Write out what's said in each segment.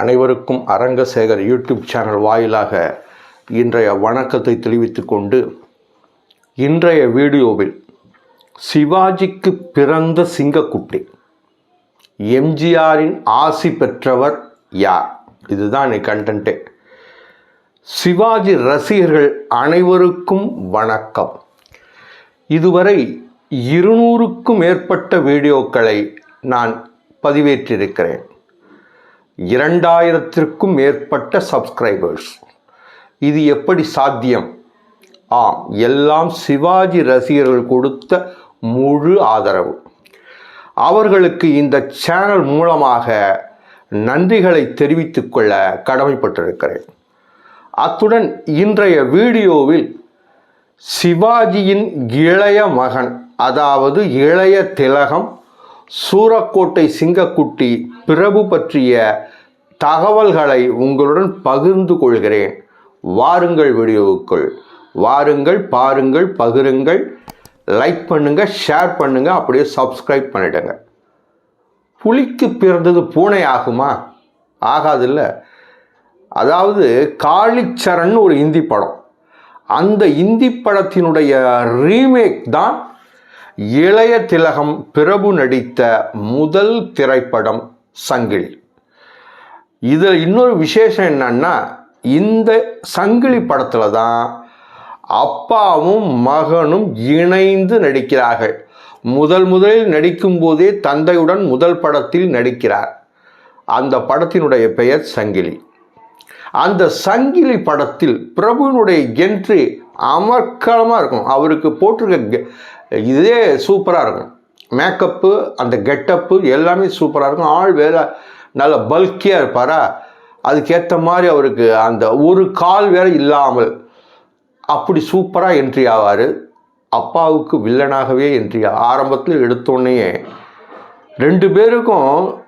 அனைவருக்கும் Arangasekar YouTube channel வாயிலாக இன்றைய வணக்கத்தை தெரிவித்துக் கொண்டு இன்றைய வீடியோவில் சிவாஜிக்கு பிறந்த சிங்கக்குட்டி எம்ஜிஆரின் ஆசி பெற்றவர் யார்? இதுதான் இன்னைக்கு கண்டென்ட்டே சிவாஜி ரசிகர்கள் அனைவருக்கும் வணக்கம். இதுவரை இருநூறுக்கும் மேற்பட்ட வீடியோக்களை நான் பதிவேற்றிருக்கிறேன். இரண்டாயிரத்திற்கும் மேற்பட்ட சப்ஸ்கிரைபர்ஸ் இது எப்படி சாத்தியம்? ஆம் எல்லாம் சிவாஜி ரசிகர்கள் கொடுத்த முழு ஆதரவு. அவர்களுக்கு இந்த சேனல் மூலமாக நன்றிகளை தெரிவித்துக் கொள்ள கடமைப்பட்டிருக்கிறேன். அத்துடன் இன்றைய வீடியோவில் சிவாஜியின் இளைய மகன் அதாவது இளைய திலகம் சூரக்கோட்டை சிங்கக்குட்டி பிரபு பற்றிய தகவல்களை உங்களுடன் பகிர்ந்து கொள்கிறேன். வாருங்கள் வீடியோவுக்குள். வாருங்கள் பாருங்கள் பகிருங்கள். லைக் பண்ணுங்கள் ஷேர் பண்ணுங்கள் அப்படியே சப்ஸ்கிரைப் பண்ணிடுங்க. புலிக்கு பிறந்தது பூனை ஆகுமா? ஆகாதில்ல. அதாவது காளிச்சரன் ஒரு இந்தி படம். அந்த இந்தி படத்தினுடைய ரீமேக் தான் இளைய திலகம் பிரபு நடித்த முதல் திரைப்படம் சங்கிலி. இதில் இன்னொரு விசேஷம் என்னன்னா இந்த சங்கிலி படத்தில் தான் அப்பாவும் மகனும் இணைந்து நடிக்கிறார்கள். முதல் முதலில் நடிக்கும்போதே தந்தையுடன் முதல் படத்தில் நடிக்கிறார். அந்த படத்தினுடைய பெயர் சங்கிலி. அந்த சங்கிலி படத்தில் பிரபுவினுடைய என்ட்ரி அமர்க்கலமாக இருக்கும். அவருக்கு போட்டிருக்க கெ- இதே சூப்பராக இருக்கும். மேக்கப்பு அந்த கெட்டப்பு எல்லாமே சூப்பராக இருக்கும். ஆள் வேற நல்ல பல்கியாக இருப்பாரா? அதுக்கேற்ற மாதிரி அவருக்கு அந்த ஒரு கால் வேற இல்லாமல் அப்படி சூப்பராக என்ட்ரி ஆவார். அப்பாவுக்கு வில்லனாகவே என்ட்ரி ஆரம்பத்தில் எடுத்தோடனே ரெண்டு பேருக்கும்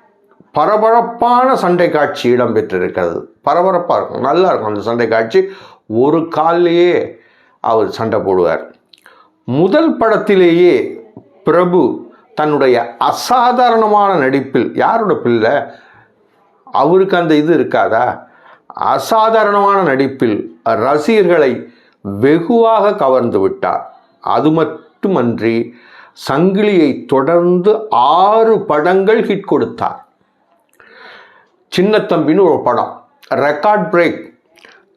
பரபரப்பான சண்டை காட்சி இடம்பெற்றிருக்கிறது. பரபரப்பாக இருக்கும். நல்லா இருக்கும் அந்த சண்டை காட்சி. ஒரு கால்லையே அவர் சண்டை போடுவார். முதல் படத்திலேயே பிரபு தன்னுடைய அசாதாரணமான நடிப்பில் யாரோட பிள்ளை? அவருக்கு அந்த இது இருக்காதா? அசாதாரணமான நடிப்பில் ரசிகர்களை வெகுவாக கவர்ந்து விட்டார். அது மட்டுமன்றி சங்கிலியை தொடர்ந்து ஆறு படங்கள் ஹிட் கொடுத்தார். சின்னத்தம்பின்னு ஒரு படம். ரெக்கார்ட் பிரேக்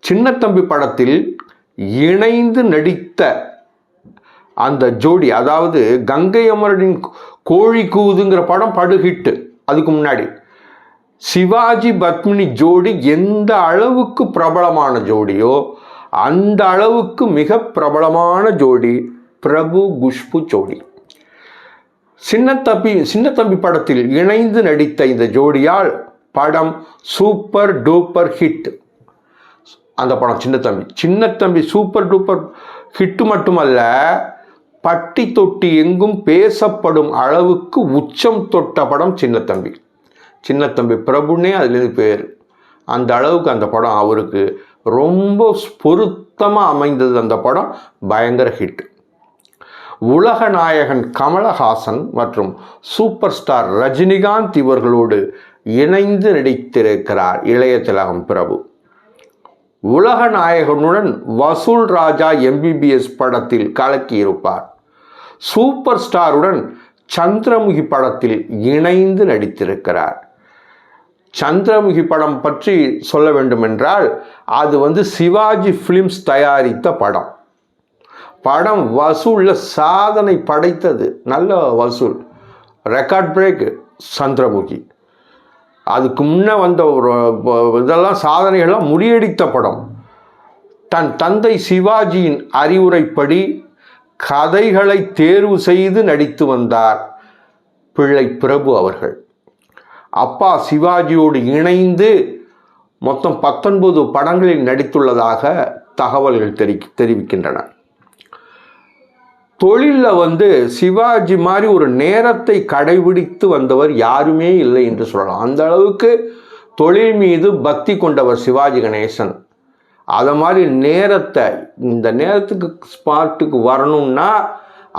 சின்னத்தம்பி படத்தில் இணைந்து நடித்த அந்த ஜோடி அதாவது கங்கை அமரனின் கோழி கூதுங்கிற படம் படு ஹிட்டு அதுக்கு முன்னாடி. சிவாஜி பத்மினி ஜோடி எந்த அளவுக்கு பிரபலமான ஜோடியோ அந்த அளவுக்கு மிக பிரபலமான ஜோடி பிரபு குஷ்பு ஜோடி. சின்னத்தம்பி சின்னத்தம்பி படத்தில் இணைந்து நடித்த இந்த ஜோடியால் படம் சூப்பர் டூப்பர் ஹிட். அந்த படம் Chinnathambi Chinnathambi super duper hit மட்டுமல்ல பட்டி தொட்டி எங்கும் பேசப்படும் அளவுக்கு உச்சம் தொட்ட படம் சின்னத்தம்பி. சின்னத்தம்பி பிரபுனே அதுலேருந்து பேர். அந்த அளவுக்கு அந்த படம் அவருக்கு ரொம்ப பொருத்தமாக அமைந்தது அந்த படம். பயங்கர ஹிட். உலக நாயகன் கமலஹாசன் மற்றும் சூப்பர் ஸ்டார் ரஜினிகாந்த் இவர்களோடு இணைந்து நடித்திருக்கிறார் இளைய திலகம் பிரபு. உலக நாயகனுடன் வசூல் ராஜா எம்பிபிஎஸ் படத்தில் கலக்கியிருப்பார். சூப்பர் ஸ்டாருடன் சந்திரமுகி படத்தில் இணைந்து நடித்திருக்கிறார். சந்திரமுகி படம் பற்றி சொல்ல வேண்டுமென்றால் அது வந்து சிவாஜி ஃபிலிம்ஸ் தயாரித்த படம். படம் வசூலில் சாதனை படைத்தது. நல்ல வசூல். Record break Chandramukhi. அதுக்கு முன்னே வந்த ஒரு இதெல்லாம் சாதனைகள்லாம் முறியடித்த படம். தன் தந்தை சிவாஜியின் அறிவுரைப்படி கதைகளை தேர்வு செய்து நடித்து வந்தார் பிள்ளை பிரபு அவர்கள். அப்பா சிவாஜியோடு இணைந்து மொத்தம் பத்தொன்பது படங்களில் நடித்துள்ளதாக தகவல்கள் தெரி தெரிவிக்கின்றன. தொழிலில் வந்து சிவாஜி மாதிரி ஒரு நேரத்தை கடைபிடித்து வந்தவர் யாருமே இல்லை என்று சொல்லலாம். அந்த அளவுக்கு தொழில் மீது பக்தி கொண்டவர் சிவாஜி கணேசன். அதை மாதிரி நேரத்தை இந்த நேரத்துக்கு ஸ்பாட்டுக்கு வரணும்னா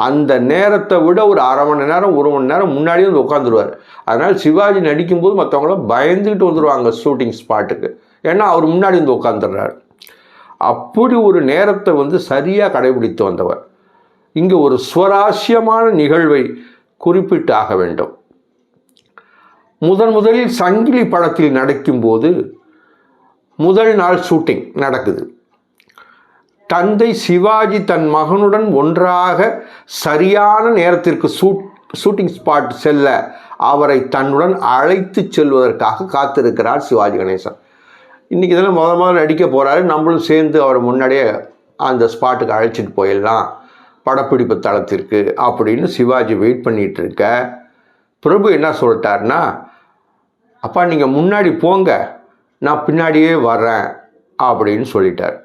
அந்த நேரத்தை விட ஒரு அரை மணி நேரம் ஒரு மணி நேரம் முன்னாடியே வந்து உட்காந்துருவார் அதனால் சிவாஜி நடிக்கும்போது மற்றவங்களாம் பயந்துக்கிட்டு வந்துடுவாங்க ஷூட்டிங் ஸ்பாட்டுக்கு. ஏன்னா அவர் முன்னாடி வந்து உட்காந்துடுறாரு அப்படி ஒரு நேரத்தை வந்து சரியாக கடைபிடித்து வந்தவர். இங்கே ஒரு சுவராசியமான நிகழ்வை குறிப்பிட்டு ஆக வேண்டும். முதன் முதலில் சங்கிலி படத்தில் நடிக்கும்போது முதல் நாள் ஷூட்டிங் நடக்குது. தந்தை சிவாஜி தன் மகனுடன் ஒன்றாக சரியான நேரத்திற்கு ஷூட் ஷூட்டிங் ஸ்பாட் செல்ல அவரை தன்னுடன் அழைத்து செல்வதற்காக காத்திருக்கிறார் சிவாஜி கணேசன். இன்றைக்கி இதெல்லாம் முத முதல்ல நடிக்க போகிறாரு நம்மளும் சேர்ந்து அவரை முன்னாடியே அந்த ஸ்பாட்டுக்கு அழைச்சிட்டு போயிடலாம். படப்பிடிப்பு தளத்திற்கு அப்படின்னு சிவாஜி வெயிட் பண்ணிகிட்டு இருக்க. பிரபு என்ன சொல்லிட்டாருன்னா அப்பா நீங்கள் முன்னாடி போங்க. நான் பின்னாடியே வர்றேன் அப்படின்னு சொல்லிட்டார்.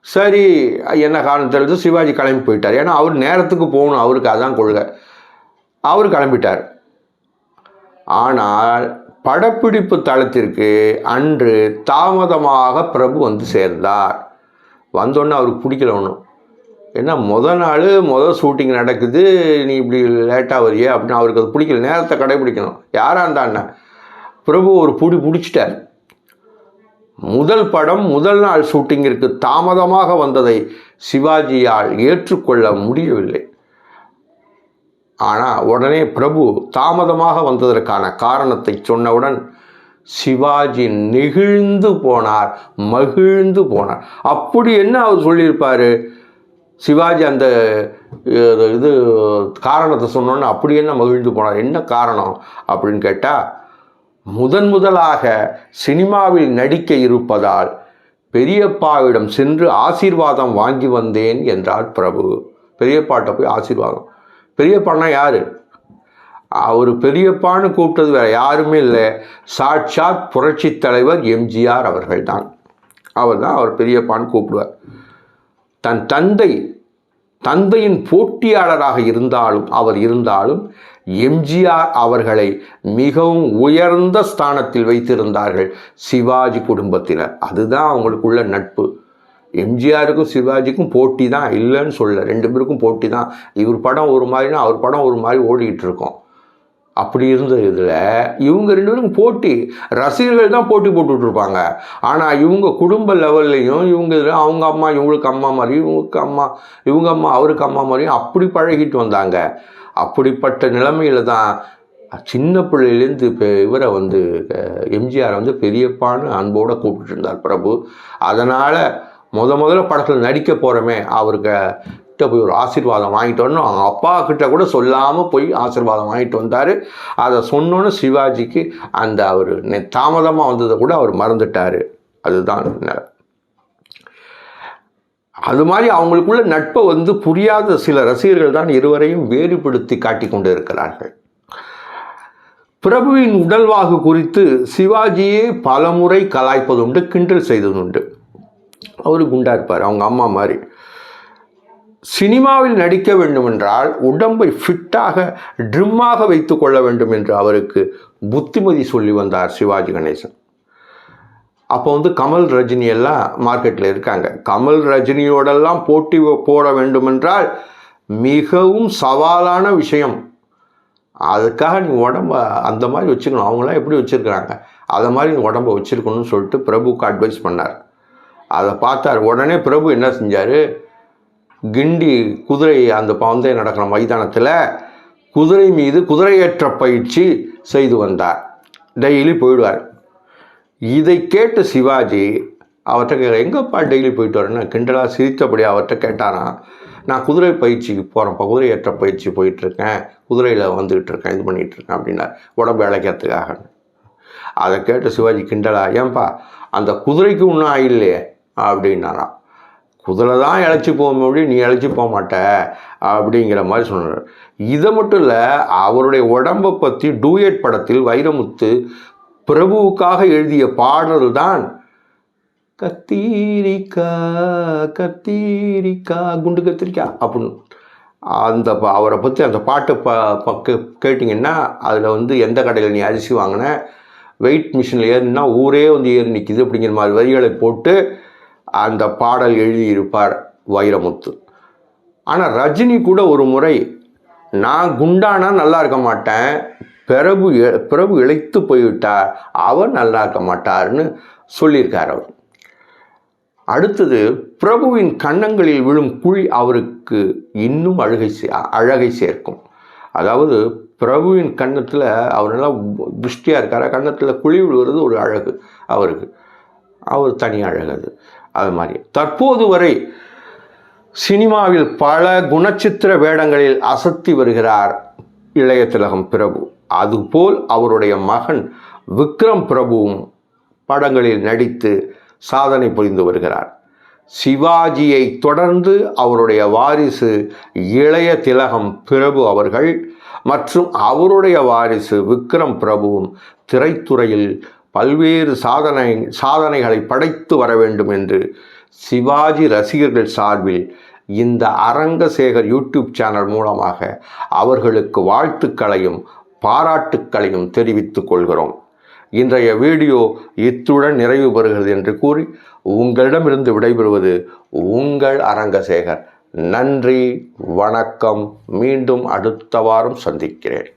சரி என்ன காரணத்திலிருந்து சிவாஜி கிளம்பி போயிட்டார். ஏன்னா அவர் நேரத்துக்கு போகணும் அவருக்கு அதான் கொள்கை. அவர் கிளம்பிட்டார். ஆனால் படப்பிடிப்பு தளத்திற்கு அன்று தாமதமாக பிரபு வந்து சேர்ந்தார். வந்தோடனே அவருக்கு பிடிக்கல ஒன்றும் ஏன்னா முத நாள் முதல் ஷூட்டிங் நடக்குது நீ இப்படி லேட்டாக வரியே அப்படின்னு அவருக்கு அது பிடிக்கல. நேரத்தை கடைபிடிக்கணும். யாராக இருந்தாண்ணா பிரபு ஒரு பிடி பிடிச்சிட்டார். முதல் படம் முதல் நாள் ஷூட்டிங்கிற்கு தாமதமாக வந்ததை சிவாஜியால் ஏற்றுக்கொள்ள முடியவில்லை. ஆனால் உடனே பிரபு தாமதமாக வந்ததற்கான காரணத்தை சொன்னவுடன் சிவாஜி நெகிழ்ந்து போனார் மகிழ்ந்து போனார். அப்படி என்ன அவர் சொல்லியிருப்பார்? சிவாஜி அந்த இது காரணத்தை சொன்னோன்னு அப்படி என்ன மகிழ்ந்து போனார்? என்ன காரணம் அப்படின்னு கேட்டால் முதன் முதலாக சினிமாவில் நடிக்க இருப்பதால் பெரியப்பாவிடம் சென்று ஆசீர்வாதம் வாங்கி வந்தேன் என்றார் பிரபு. பெரியப்பாட்ட போய் ஆசீர்வாதம். பெரியப்பான்னா யாரு? அவர் பெரியப்பான்னு கூப்பிட்டது வேற யாருமே இல்லை. சாட்சாத் புரட்சித் தலைவர் எம்ஜிஆர் அவர்கள்தான். அவர் தான் அவர் பெரியப்பான்னு கூப்பிடுவார். தன் தந்தை தந்தையின் போட்டியாளராக இருந்தாலும் அவர் இருந்தாலும் எம்ஜிஆர் அவர்களை மிகவும் உயர்ந்த ஸ்தானத்தில் வைத்திருந்தார்கள் சிவாஜி குடும்பத்தினர். அதுதான் அவங்களுக்குள்ள நட்பு. எம்ஜிஆருக்கும் சிவாஜிக்கும் போட்டி தான் இல்லைன்னு சொல்ல ரெண்டு பேருக்கும் போட்டி தான். இவர் படம் ஒரு மாதிரினா அவர் படம் ஒரு மாதிரி ஓடிக்கிட்டு இருக்கோம். அப்படி இருந்த இதில் இவங்க ரெண்டு பேரும் போட்டி ரசிகர்கள் தான் போட்டி போட்டுட்ருப்பாங்க. ஆனால் இவங்க குடும்ப லெவல்லையும் இவங்க இதில் அவங்க அம்மா இவங்களுக்கு அம்மா மாதிரி இவங்களுக்கு அம்மா இவங்க அம்மா அவருக்கு அம்மா மாதிரியும் அப்படி பழகிட்டு வந்தாங்க. அப்படிப்பட்ட நிலைமையில தான் சின்ன பிள்ளையிலேருந்து இப்போ இவரை வந்து எம்ஜிஆர் வந்து பெரியப்பான்னு அன்போடு கூப்பிட்டு இருந்தார் பிரபு. அதனால் முத முதல்ல படத்தில் நடிக்க போகிறோமே அவருக்கு கிட்ட போய் ஒரு ஆசீர்வாதம் வாங்கிட்டு வரணும் அவங்க அப்பா கிட்ட கூட சொல்லாமல் போய் ஆசீர்வாதம் வாங்கிட்டு வந்தார். அதை சொன்னோன்னு சிவாஜிக்கு அந்த அவர் தாமதமாக வந்ததை கூட அவர் மறந்துட்டார். அதுதான் அது மாதிரி அவங்களுக்குள்ள நட்பை வந்து புரியாத சில ரசிகர்கள் தான் இருவரையும் வேறுபடுத்தி காட்டி கொண்டு இருக்கிறார்கள். பிரபுவின் உடல்வாகு குறித்து சிவாஜியே பலமுறை கலாய்ப்பதுண்டு கிண்டல் செய்ததுண்டு. அவர் குண்டா இருப்பார். அவங்க அம்மா மாதிரி. சினிமாவில் நடிக்க வேண்டுமென்றால் உடம்பை ஃபிட்டாக ட்ரிம்மாக வைத்து கொள்ள வேண்டும் என்று அவருக்கு புத்திமதி சொல்லி வந்தார் சிவாஜி கணேசன். அப்போ வந்து கமல் ரஜினி எல்லாம் மார்க்கெட்டில் இருக்காங்க. கமல் ரஜினியோடெல்லாம் போட்டி போட வேண்டுமென்றால் மிகவும் சவாலான விஷயம். அதுக்காக நீ உடம்ப அந்த மாதிரி வச்சுக்கணும். அவங்களாம் எப்படி வச்சுருக்கிறாங்க? அதை மாதிரி நீ உடம்ப வச்சுருக்கணும்னு சொல்லிட்டு பிரபுக்கு அட்வைஸ் பண்ணார். அதை பார்த்தார். உடனே பிரபு என்ன செஞ்சார்? கிண்டி குதிரை அந்த பந்தயம் நடக்கிற மைதானத்தில் குதிரை மீது குதிரையேற்ற பயிற்சி செய்து வந்தார். டெய்லி போயிடுவார். இதை கேட்ட சிவாஜி அவர்கிட்ட கே எங்கப்பா டெய்லி போயிட்டு வரேன்னு கிண்டலாக சிரித்தபடி அவர்கிட்ட கேட்டானா நான் குதிரை பயிற்சிக்கு போகிறேன்ப்பா குதிரை ஏற்ற பயிற்சி போயிட்டுருக்கேன் குதிரையில் வந்துக்கிட்டு இருக்கேன் இது பண்ணிகிட்டு இருக்கேன் அப்படின்னா உடம்பு இழைக்கிறதுக்காக அதை கேட்டு சிவாஜி கிண்டலா ஏன்பா அந்த குதிரைக்கு ஒன்றும் ஆயில்லையே அப்படின்னாராம். குதிரை தான் இழைச்சி போக முடியும். நீ இழைச்சி போக மாட்ட. அப்படிங்கிற மாதிரி சொன்னார். இதை மட்டும் இல்லை அவருடைய உடம்பை பற்றி டூயட் படத்தில் வைரமுத்து பிரபுவுக்காக எழுதிய பாடல் தான் கத்தீரிக்கா கத்தீரிக்கா குண்டு கத்திரிக்கா அப்படின்னு. அந்த அவரை பற்றி அந்த பாட்டை ப ப- கே- கேட்டிங்கன்னா அதில் வந்து எந்த கடையில் நீ அரிசி வாங்கின வெயிட் மிஷினில் ஏறினா ஊரே வந்து ஏறி நிற்கிது அப்படிங்கிற மாதிரி வரிகளை போட்டு அந்த பாடல் எழுதியிருப்பார் வைரமுத்து. ஆனால் ரஜினி கூட ஒரு முறை நான் குண்டானா நல்லா இருக்க மாட்டேன் பிரபு இ- பிரபு இழைத்து போய்விட்டார் அவர் நல்லா இருக்க மாட்டார்னு சொல்லியிருக்கார் அவர். அடுத்தது பிரபுவின் கன்னங்களில் விழும் குழி அவருக்கு இன்னும் அழுகை சே- அழகை சேர்க்கும். அதாவது பிரபுவின் கன்னத்தில் அவர் நல்லா துஷ்டியாக இருக்கார்? கன்னத்தில் குழி விழுவது ஒரு அழகு அவருக்கு. அவர் தனி அழகு அது அது மாதிரி. தற்போது வரை சினிமாவில் பல குணச்சித்திர வேடங்களில் அசத்தி வருகிறார் இளைய திலகம் பிரபு. அதுபோல் அவருடைய மகன் விக்ரம் பிரபுவும் படங்களில் நடித்து சாதனை புரிந்து வருகிறார். சிவாஜியை தொடர்ந்து அவருடைய வாரிசு இளைய திலகம் பிரபு அவர்கள் மற்றும் அவருடைய வாரிசு விக்ரம் பிரபுவும் திரைத்துறையில் பல்வேறு சாதனை சாதனைகளை படைத்து வர வேண்டும் என்று சிவாஜி ரசிகர்கள் சார்பில் இந்த அரங்கசேகர் யூடியூப் சேனல் மூலமாக அவர்களுக்கு வாழ்த்துக்களையும் பாராட்டுக்களையும் தெரிவித்துக் கொள்கிறோம். இன்றைய வீடியோ இத்துடன் நிறைவு பெறுகிறது என்று கூறி உங்களிடமிருந்து விடைபெறுவது உங்கள் அரங்கசேகர். நன்றி வணக்கம். மீண்டும் அடுத்த வாரம் சந்திக்கிறேன்.